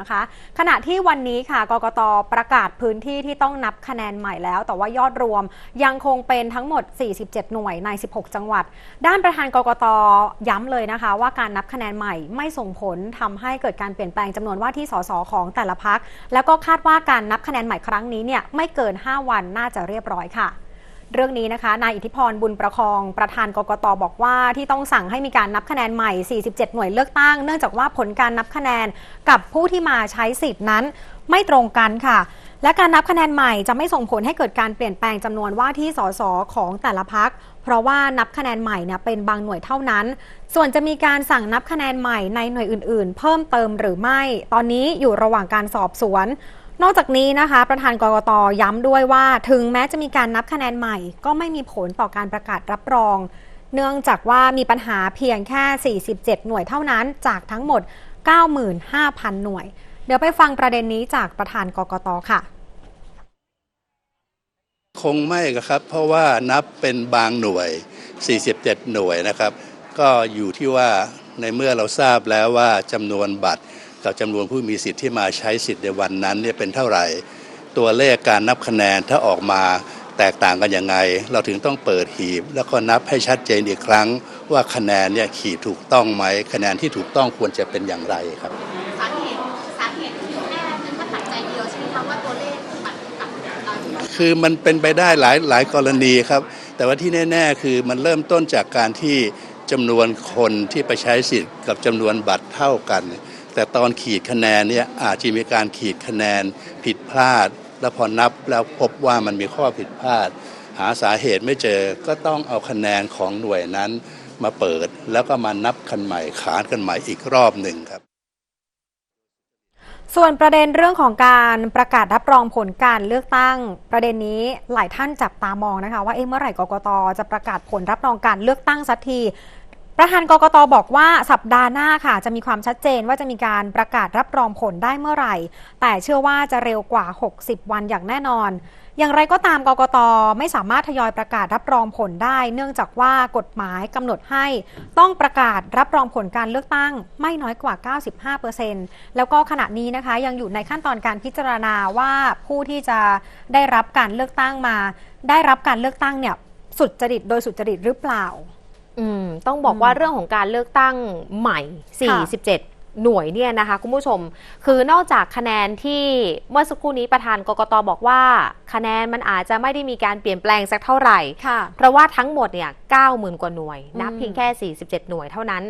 นะคะ ขณะที่วันนี้ค่ะกกตประกาศพื้นที่ที่ต้องนับคะแนนใหม่แล้ว แต่ว่ายอดรวมยังคงเป็นทั้งหมด 47 หน่วยใน 16 จังหวัด ด้านประธานกกตย้ำเลยนะคะ ว่าการนับคะแนนใหม่ไม่ส่งผลทำให้เกิดการเปลี่ยนแปลงจำนวนว่าที่สสของแต่ละพัก แล้วก็คาดว่าการนับคะแนนใหม่ครั้งนี้เนี่ยไม่เกิน 5 วันน่าจะเรียบร้อยค่ะ เรื่องนี้นะคะนายอิทธิพรบุญประคองประธานกกตบอกว่าที่ต้องสั่งให้มีการนับคะแนนใหม่ 47 หน่วยเลือกตั้ง เนื่องจากว่าผลการนับคะแนนกับผู้ที่มาใช้สิทธิ์นั้นไม่ตรงกันค่ะ และการนับคะแนนใหม่จะไม่ส่งผลให้เกิดการเปลี่ยนแปลงจำนวนว่าที่สสของแต่ละพัก เพราะว่านับคะแนนใหม่เนี่ยเป็นบางหน่วยเท่านั้น ส่วนจะมีการสั่งนับคะแนนใหม่ในหน่วยอื่น ๆ เพิ่มเติมหรือไม่ ตอนนี้อยู่ระหว่างการสอบสวน นอกจากนี้นะคะ ประธานกรกตย้ำด้วยว่า ถึงแม้จะมีการนับคะแนนใหม่ ก็ไม่มีผลต่อการประกาศรับรอง เนื่องจากว่ามีปัญหาเพียงแค่ 47 หน่วยเท่านั้นจากทั้งหมด 95,000 หน่วย เดี๋ยวไปฟังประเด็นนี้จากประธานกรกตค่ะ คงไม่ครับ เพราะว่านับเป็นบางหน่วย 47 หน่วยนะครับ ก็อยู่ที่ว่าในเมื่อเราทราบแล้วว่าจำนวนบัตร กับจำนวนผู้มีสิทธิ์ที่มาใช้สิทธิ์ในวันนั้นเนี่ยเป็นเท่าไหร่ ตัวเลขการนับคะแนนถ้าออกมาแตกต่างกันยังไง เราถึงต้องเปิดหีบ แล้วก็นับให้ชัดเจนอีกครั้ง ว่าคะแนนเนี่ยขีดถูกต้องไหมคะแนนที่ถูกต้องควรจะเป็นอย่างไรครับสาเหตุสาเหตุที่แน่เป็นแค่ปัจจัยเดียวใช่ไหมคะว่าตัวเลขบัตรกับเอ่อคือมันเป็นไปได้หลายหลายกรณีครับ แต่ว่าที่แน่ ๆ คือมันเริ่มต้นจากการที่จำนวนคนที่ไปใช้สิทธิ์กับจำนวนบัตรเท่ากัน แต่ตอนขีดคะแนนเนี่ยอาจจะมีการขีดคะแนนผิดพลาด แล้วพอนับแล้วพบว่ามันมีข้อผิดพลาด หาสาเหตุไม่เจอก็ต้องเอาคะแนนของหน่วยนั้นมาเปิด แล้วก็มานับกันใหม่ขานกันใหม่อีกรอบหนึ่งครับส่วนประเด็นเรื่องของการประกาศรับรองผลการเลือกตั้ง ประเด็นนี้หลายท่านจับตามองนะคะ ว่าเอ๊ะเมื่อไหร่กกตจะประกาศผลรับรองการเลือกตั้งสักที ประธานกกตบอกว่าสัปดาห์หน้าค่ะ จะมีความชัดเจนว่าจะมีการประกาศรับรองผลได้เมื่อไหร่ แต่เชื่อว่าจะเร็วกว่า 60 วันอย่างแน่นอน อย่างไรก็ตามกกตไม่สามารถทยอยประกาศรับรองผลได้ เนื่องจากว่ากฎหมายกำหนดให้ ต้องประกาศรับรองผลการเลือกตั้งไม่น้อยกว่า 95%แล้วก็ขณะนี้นะคะยังอยู่ในขั้นตอนการพิจารณาว่าผู้ที่จะได้รับการเลือกตั้งมา ได้รับการเลือกตั้งเนี่ยสุดจริตโดยสุจริตหรือเปล่า อืมต้องบอกว่าเรื่องของการเลือกตั้งใหม่ค่ะ47หน่วยเนี่ยนะคะคุณผู้ชม คือนอกจากคะแนนที่เมื่อสักครู่นี้ประธานกกตบอกว่า คะแนนมันอาจจะไม่ได้มีการเปลี่ยนแปลงสักเท่าไหร่ค่ะเพราะว่าทั้งหมดเนี่ย90,000กว่าหน่วย นับอืมเพียงแค่ 47 หน่วยเท่านั้น